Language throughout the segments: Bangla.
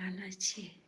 Anak.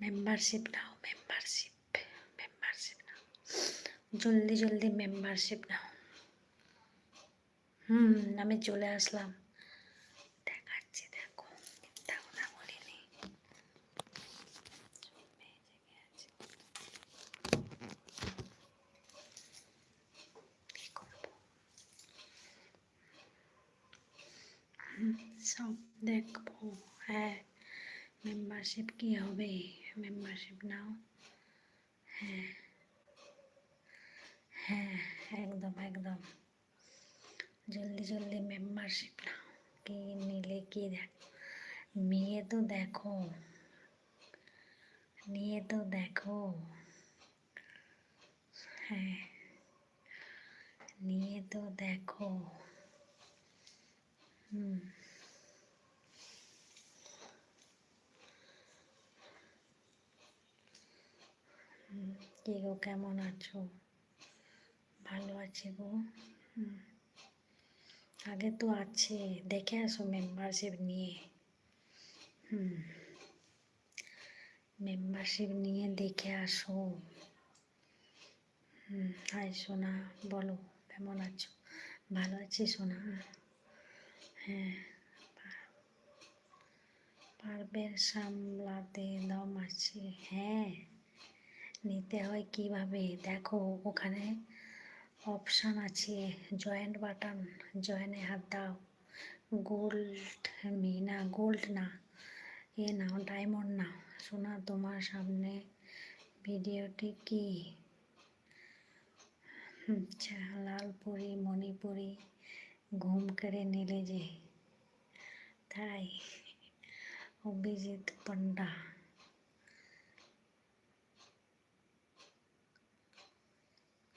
মেম্বারশিপ নাও মেম্বারশিপ মেম্বারশিপ নাও জলদি জলদি মেম্বারশিপ নাও। হুম, আমি চলে আসলাম। দেখাচ্ছি, দেখো। মিথ্যা কথা বলিনি। সব দেখব। হ্যাঁ। মেম্বারশিপ কি হবে? মেম্বারশিপ নাও। হ্যাঁ। হ্যাঁ একদম একদম। জলদি জলদি মেম্বারশিপ নাও। কি নিলে কি দেখ। মেয়ে তো দেখো। নিয়ে তো দেখো। হ্যাঁ। নিয়ে তো দেখো। হুম। কি গো কেমন আছো? ভালো আছি গো। আগে তো আছে, দেখে আসো মেম্বারশিপ নিয়ে। হুম মেম্বারশিপ নিয়ে দেখে আসো। হুম, হাই সোনা, বলো, কেমন আছো? ভালো আছি সোনা? হ্যাঁ পারবে সামলাতে দম আছে। হ্যাঁ। নিতে হয় কীভাবে? দেখো, ওখানে অপশান আছে জয়েন্ট বাটন জয়েনে হাত দাও। গোল্ড মি না গোল্ড না। এ নাও ডায়মন্ড নাও। শোনা, তোমার সামনে ভিডিওটি কি? আচ্ছা লালপুরি, মণিপুরি, ঘুম কেড়ে নিলে যে। তাই, অভিজিৎ পণ্ডা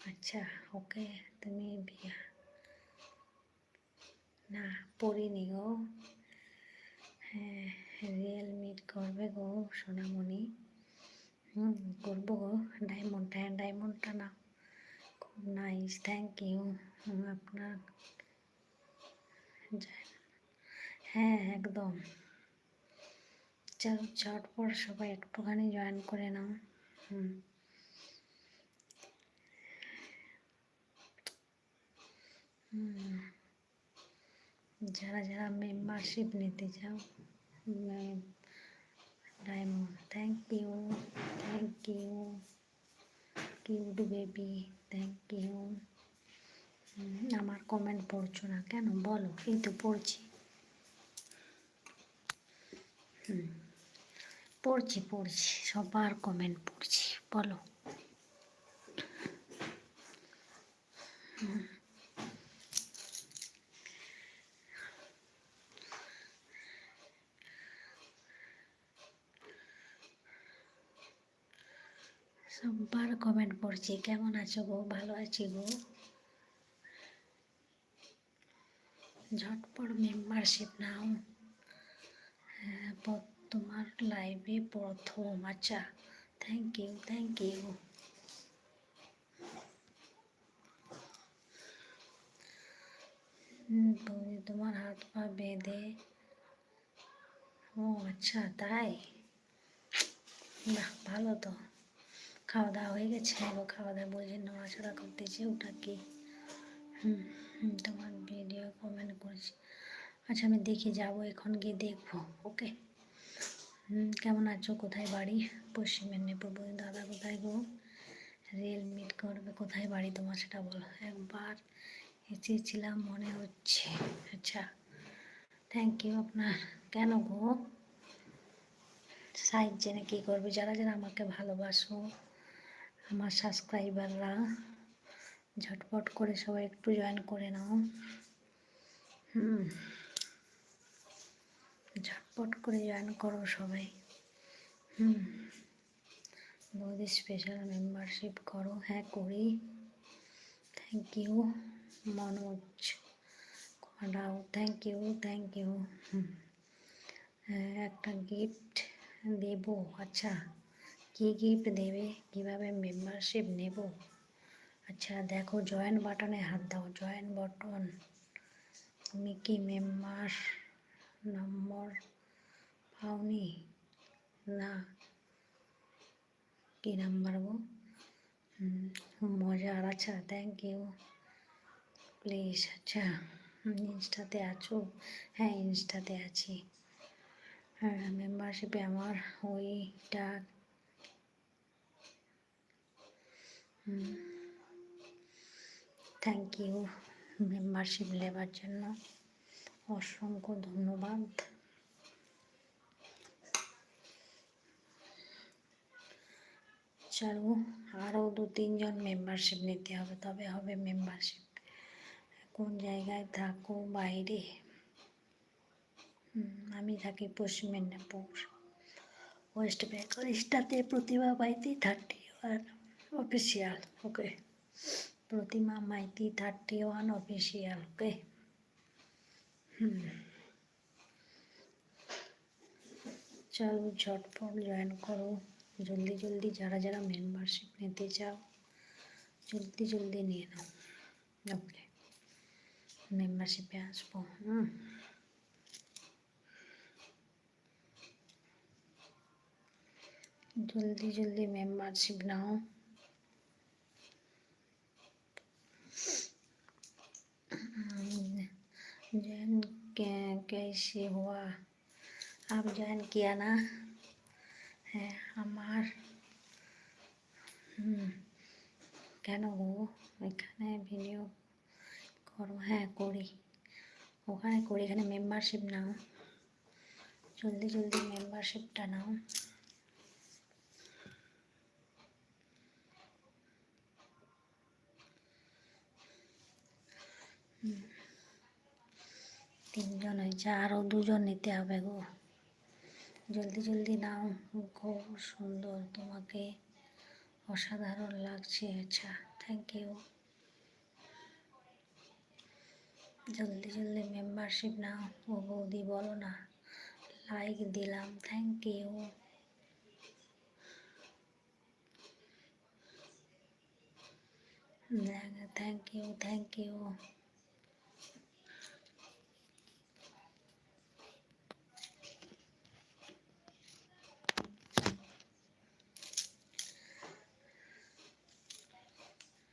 আচ্ছা ওকে, তুমি বিয়া। না, পড়িনি গো। হ্যাঁ রিয়েল মিট করবে গো সোনামণি। হুম, করব গো। ডায়মন্ড হ্যাঁ ডায়মন্ডটা না খুব নাইস থ্যাংক ইউ আপনার হ্যাঁ একদম। চলো ঝটপট সবাই একটুখানি জয়েন করে নাও। হুম। যারা যারা মেম্বারশিপ নিতে চাও diamond thank you thank you cute baby thank you আমার কমেন্ট পড়ছো না কেন? বলো, এই তো পড়ছি। হুম, পড়ছি পড়ছি, সবার কমেন্ট পড়ছি, বলো। সবার কমেন্ট পড়ছি। কেমন আছো গো? ভালো আছি গো? ঝটপট মেম্বারশিপ নাও। হ্যাঁ তোমার লাইভে প্রথম। আচ্ছা থ্যাংক ইউ থ্যাংক ইউ বৌদি তোমার হাত পা বেঁধে। ও আচ্ছা তাই? বাহ, ভালো তো। খাওয়া দাওয়া হয়ে গেছে। এবার খাওয়া দাওয়া বলছে নড়াচড়া করতেছে ওটা কি? হুম তোমার ভিডিও কমেন্ট করেছি। আচ্ছা আমি দেখে যাব, এখন গিয়ে দেখব ওকে কেমন আছো? কোথায় বাড়ি? পশ্চিম মেদিনীপুর বৌদি দাদা কোথায় গো? রেল মিট করবে, কোথায় বাড়ি তোমার সেটা বলো। একবার এসেছিলাম, মনে হচ্ছে। আচ্ছা থ্যাংক ইউ আপনার। কেন গো? সাইজ জেনে কী করবে? যারা যারা আমাকে ভালোবাসো আমার সাবস্ক্রাইবাররা ঝটপট করে সবাই একটু জয়েন করে নাও। হুম, ঝটপট করে জয়েন করো সবাই। হুম, বৌদি স্পেশাল মেম্বারশিপ করো। হ্যাঁ করি। Thank you Manoj. Rao thank you thank you একটা গিফট দেবো আচ্ছা। কী গিফট দেবে কীভাবে মেম্বারশিপ নেব আচ্ছা দেখো জয়েন বাটনে হাত দাও জয়েন বাটন তুমি কি মেম্বার নম্বর পাওনি না কি নাম্বার গো মজার আচ্ছা থ্যাংক ইউ প্লিজ আচ্ছা ইনস্টাতে আছো হ্যাঁ ইনস্টাতে আছি হ্যাঁ মেম্বারশিপে আমার ওইটা থ্যাংক ইউ মেম্বারশিপ নেবার জন্য। অসংখ্য ধন্যবাদ। চলো আরও দু তিনজন মেম্বারশিপ নিতে হবে, তবে হবে মেম্বারশিপ কোন জায়গায় থাকো, বাইরে? আমি থাকি পশ্চিম Medinipur. West Bengal স্টাতে Pratima Maiti thirty one official okay Pratima Maiti thirty one official okay হুম চলো ঝটপট জয়েন করো জলদি জলদি যারা যারা মেম্বারশিপ নিতে চাও জলদি জলদি নিয়ে নাও ওকে মেম্বারশিপে আসব হুম জলদি জলদি মেম্বারশিপ নাও कैसे हुआ आप जॉइन किया ना হ্যাঁ আমার হুম কেন গো এখানে ভিডিও করো হ্যাঁ করি ওখানে করি এখানে মেম্বারশিপ নাও জলদি জলদি মেম্বারশিপটা নাও তিনজন হয়েছে আরও দুজন নিতে হবে গো। জলদি জলদি নাও, খুব সুন্দর তোমাকে অসাধারণ লাগছে আচ্ছা থ্যাংক ইউ জলদি জলদি মেম্বারশিপ নাও, ও বৌদি বলো না লাইক দিলাম thank you thank you thank you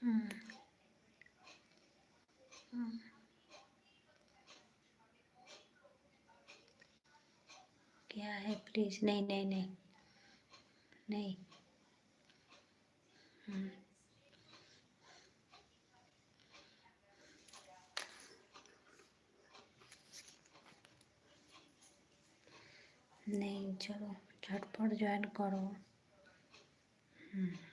क्या है प्लीज़ नहीं नहीं नहीं। नहीं। हम्म। नहीं चलो झटपट ज्वाइन करो। हम्म।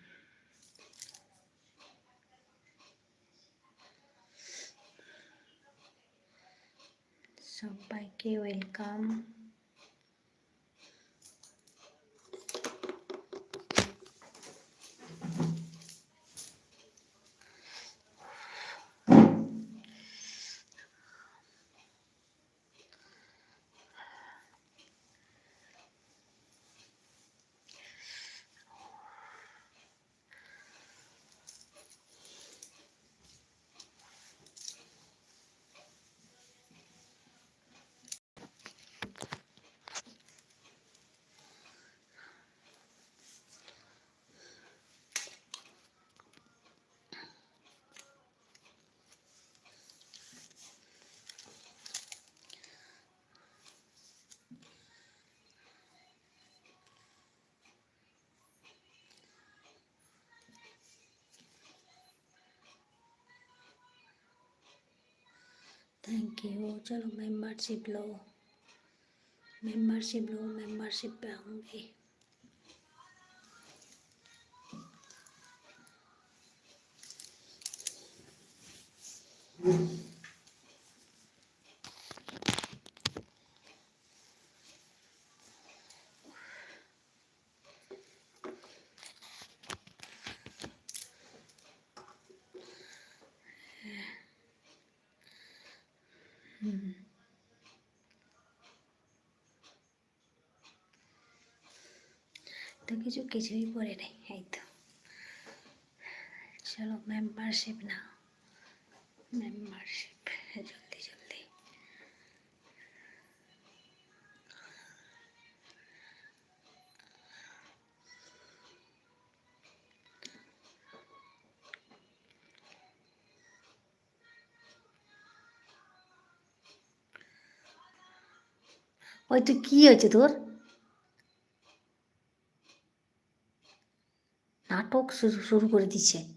সবাইকে ওয়েলকাম Thank you चलो मेंबरशिप लो। मेंबरशिप लो मेंबरशिप पे आऊँगी। তো কিছু কিছুই পরে নেই, এই তো। চলো মেম্বারশিপ না মেম্বারশিপ জলদি জলদি। ওই তো কি হয়েছে তোর? শুরু করে দিচ্ছে।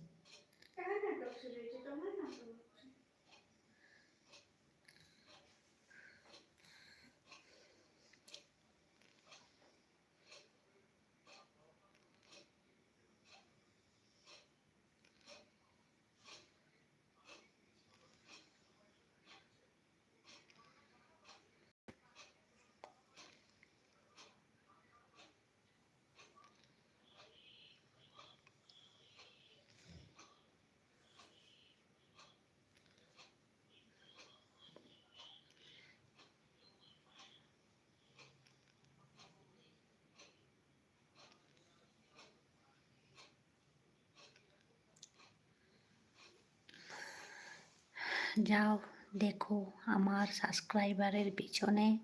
যাও, দেখো আমার সাবস্ক্রাইবারের পিছনে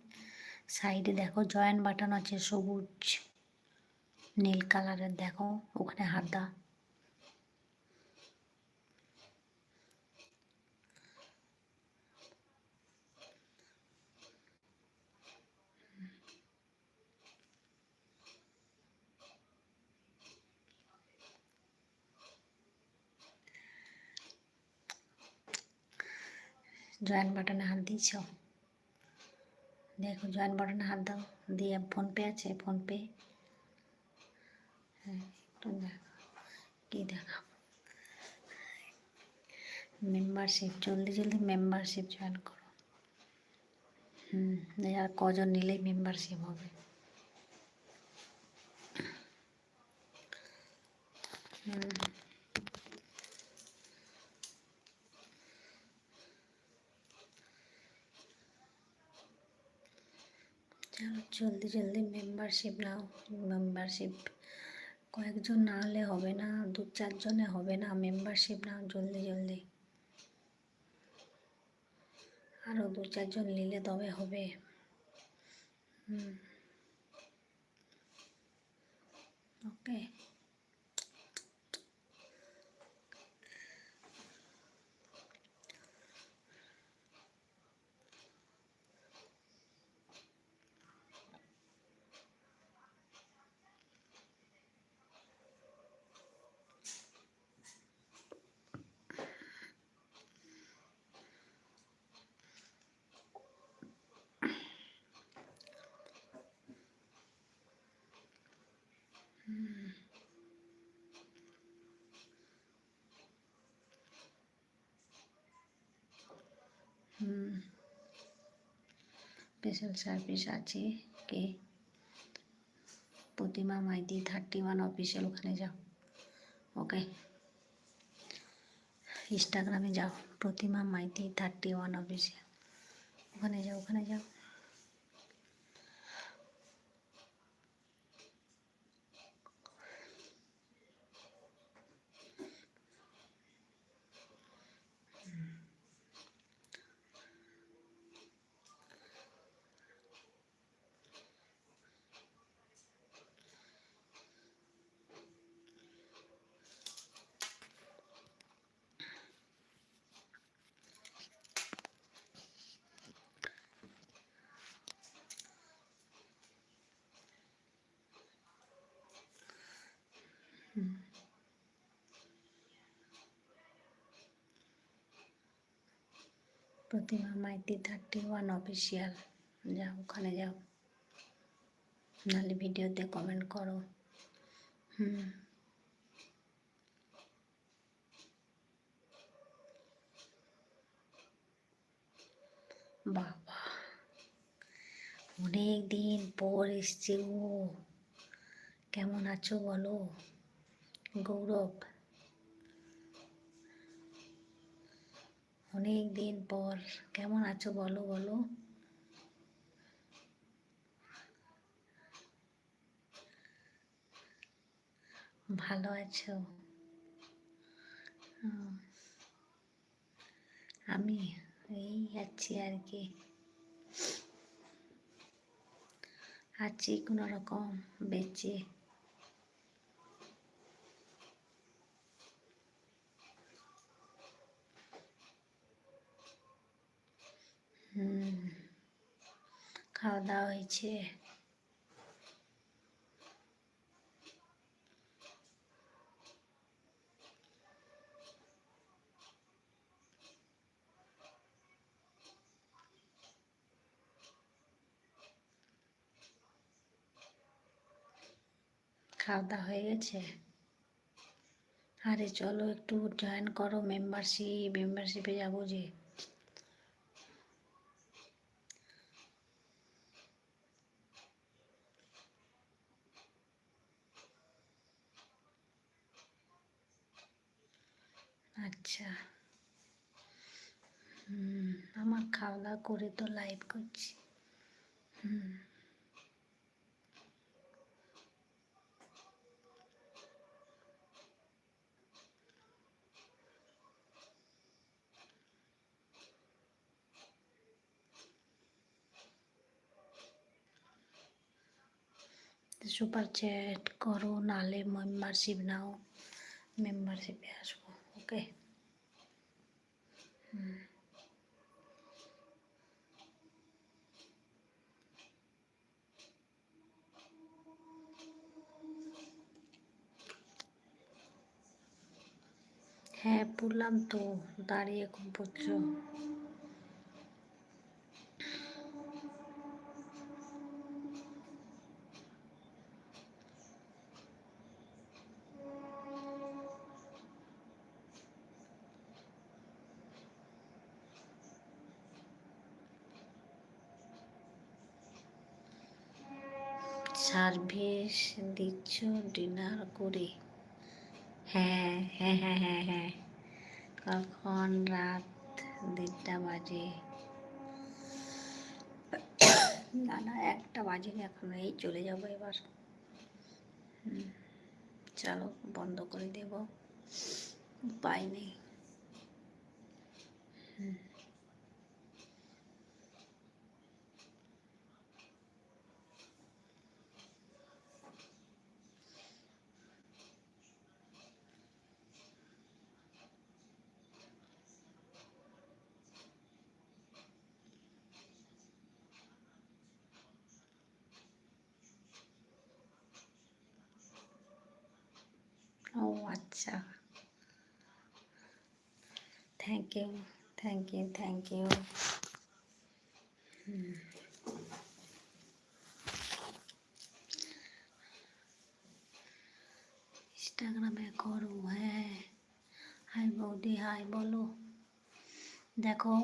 সাইডে দেখো জয়েন্ট বাটন আছে সবুজ, নীল কালারের, দেখো ওখানে হাত দাও। জয়েন বাটনে হাত দিয়েছ? দেখো, জয়েন বাটনে হাত দাও। দিয়ে ফোনপে আছে, ফোনপে। হ্যাঁ একটু দেখো। কী দেখো? মেম্বারশিপ জলদি জলদি মেম্বারশিপ জয়েন করো। হুম আর কজন নিলেই মেম্বারশিপ হবে? হুম চলো জলদি জলদি মেম্বারশিপ নাও মেম্বারশিপ কয়েকজন না হলে হবে না দু চারজনে হবে না মেম্বারশিপ নাও, জলদি জলদি। আরও দু চারজন নিলে তবে হবে। হুম। ওকে। স্পেশাল সার্ভিস আছে, কে? Pratima Maiti thirty one official ওখানে যাও। ওকে? ইনস্টাগ্রামে যাও, Pratima Maiti thirty one official ওখানে যাও ওখানে যাও। Pratima Maiti thirty one official. যাও, ওখানে যাও। নাহলে ভিডিওতে কমেন্ট করো। হুম। বাবা অনেক দিন পর এসছে ও কেমন আছো বলো? গৌরব। অনেক দিন পর, কেমন আছো বলো বলো। ভালো আছো? আমি এই আছি আর কি। আছি কোনো রকম বেঁচে হুম খাওয়া দাওয়া হয়েছে। খাওয়া দাওয়া হয়ে গেছে? আরে চলো একটু জয়েন করো মেম্বারশিপ মেম্বারশিপে যাব যে। আচ্ছা। হুম, আমার খাওয়া দাওয়া করে তো লাইভ করছি। হুম। সুপার চ্যাট করো, নালে মেম্বারশিপ নাও মেম্বারশিপে আসব। ওকে হ্যাঁ পড়লাম তো দাঁড়িয়ে এখন পড়ছো সার্ভিস দিচ্ছ ডিনার করে। হ্যাঁ হ্যাঁ হ্যাঁ হ্যাঁ হ্যাঁ। কখন? রাত দেড়টা বাজে। না না, একটা বাজেনি এখন। এই চলে যাব এবার। চলো, বন্ধ করে দেব। উপায় নেই। হুম। ও আচ্ছা thank you thank you thank you ইনস্টাগ্রামে করো হ্যাঁ। হাই বৌদি হাই বলো। দেখো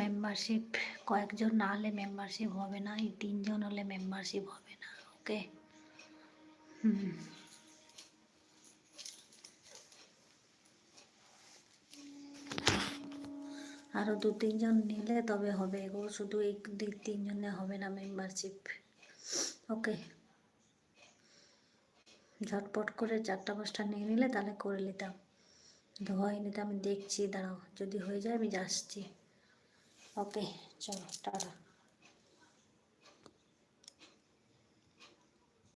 মেম্বারশিপ কয়েকজন না হলে মেম্বারশিপ হবে না, এই তিনজন হলে মেম্বারশিপ হবে না ওকে হুম। আরও দু তিনজন নিলে তবে হবে ও শুধু এই দুই তিনজনে হবে না মেম্বারশিপ ওকে ঝটপট করে চারটা পাঁচটা নিয়ে নিলে তাহলে করে নিতাম। হয়নি তো আমি দেখছি, দাঁড়াও, যদি হয়ে যায় আমি যাচ্ছি। ওকে চলো, টাটা।